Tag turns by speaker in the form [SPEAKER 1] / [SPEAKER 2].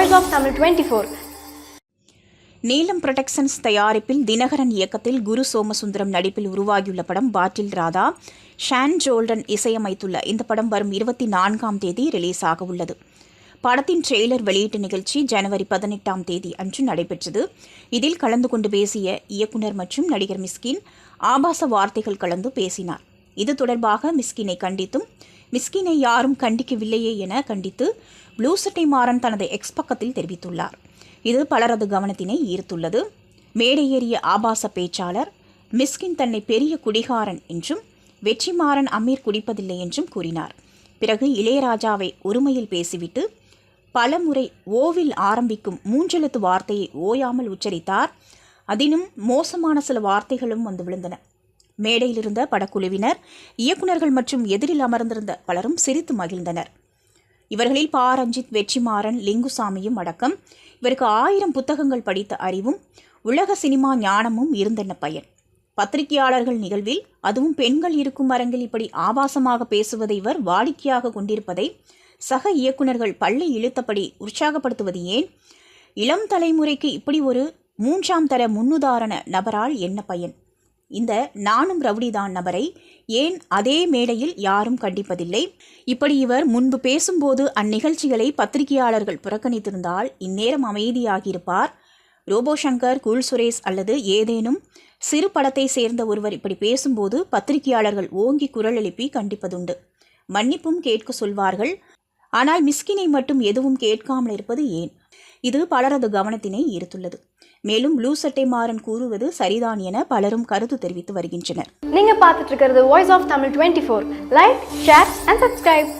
[SPEAKER 1] Voice of Tamil 24.
[SPEAKER 2] நீலம் productions தயாரிப்பில் தினகரன் இயக்கத்தில் குரு சோமசுந்தரம் நடிப்பில் உருவாகியுள்ள படம் பாட்டில் ராதா ஷான் ஜோல்டன் இசையமைத்துள்ள இந்த படம் வரும் இருபத்தி நான்காம் தேதி ரிலீஸ் ஆக உள்ளது. படத்தின் ட்ரெய்லர் வெளியீட்டு நிகழ்ச்சி ஜனவரி பதினெட்டாம் தேதி அன்று நடைபெற்றது. இதில் கலந்து கொண்டு பேசிய இயக்குனர் மற்றும் நடிகர் மிஸ்கின் ஆபாச வார்த்தைகள் கலந்து பேசினார். இது தொடர்பாக மிஸ்கினை கண்டித்தும் மிஸ்கினை யாரும் கண்டிக்கவில்லையே என கண்டித்து ப்ளூ சட்டை மாறன் தனது எக்ஸ் பக்கத்தில் தெரிவித்துள்ளார். இது பலரது கவனத்தினை ஈர்த்துள்ளது. மேடையேறிய ஆபாச பேச்சாளர் மிஸ்கின் தன்னை பெரிய குடிகாரன் என்றும் வெற்றிமாறன் அமீர் குடிப்பதில்லை என்றும் கூறினார். பிறகு இளையராஜாவை ஒருமையில் பேசிவிட்டு பலமுறை ஓவில் ஆரம்பிக்கும் மூன்றெழுத்து வார்த்தையை ஓயாமல் உச்சரித்தார். அதிலும் மோசமான சில வார்த்தைகளும் வந்து விழுந்தன. மேடையில் இருந்த படக்குழுவினர் இயக்குனர்கள் மற்றும் எதிரில் அமர்ந்திருந்த பலரும் சிரித்து மகிழ்ந்தனர். இவர்களில் பா. ரஞ்சித் வெற்றிமாறன் லிங்குசாமியும் அடக்கம். இவருக்கு ஆயிரம் புத்தகங்கள் படித்த அறிவும் உலக சினிமா ஞானமும் இருந்தென்ன பயன். பத்திரிகையாளர்கள் நிகழ்வில் அதுவும் பெண்கள் இருக்கும் அரங்கில் இப்படி ஆபாசமாக பேசுவதை இவர் வாடிக்கையாக கொண்டிருப்பதை சக இயக்குனர்கள் பள்ளி இழுத்தபடி உற்சாகப்படுத்துவது ஏன்? இளம் தலைமுறைக்கு இப்படி ஒரு மூன்றாம் தர முன்னுதாரண நபரால் என்ன பயன்? இந்த நானும் ரவுடிதான் நபரை ஏன் அதே மேடையில் யாரும் கண்டிப்பதில்லை? இப்படி இவர் முன்பு பேசும்போது அந்நிகழ்ச்சிகளை பத்திரிகையாளர்கள் புறக்கணித்திருந்தால் இந்நேரம் அமைதியாகியிருப்பார். ரோபோ சங்கர் குல் சுரேஷ் அல்லது ஏதேனும் சிறு படத்தை சேர்ந்த ஒருவர் இப்படி பேசும்போது பத்திரிகையாளர்கள் ஓங்கி குரல் எழுப்பி கண்டிப்பதுண்டு. மன்னிப்பும் கேட்க சொல்வார்கள். ஆனால் மிஸ்கினை மட்டும் எதுவும் கேட்காமல் இருப்பது ஏன்? இது பலரது கவனத்தினை ஈர்த்துள்ளது. மேலும் ப்ளூ சட்டை மாறன் கூறுவது சரிதான் என பலரும் கருத்து தெரிவித்து வருகின்றனர்.
[SPEAKER 1] நீங்க பார்த்துட்டு இருக்கிறது voice of Tamil twenty four like share and subscribe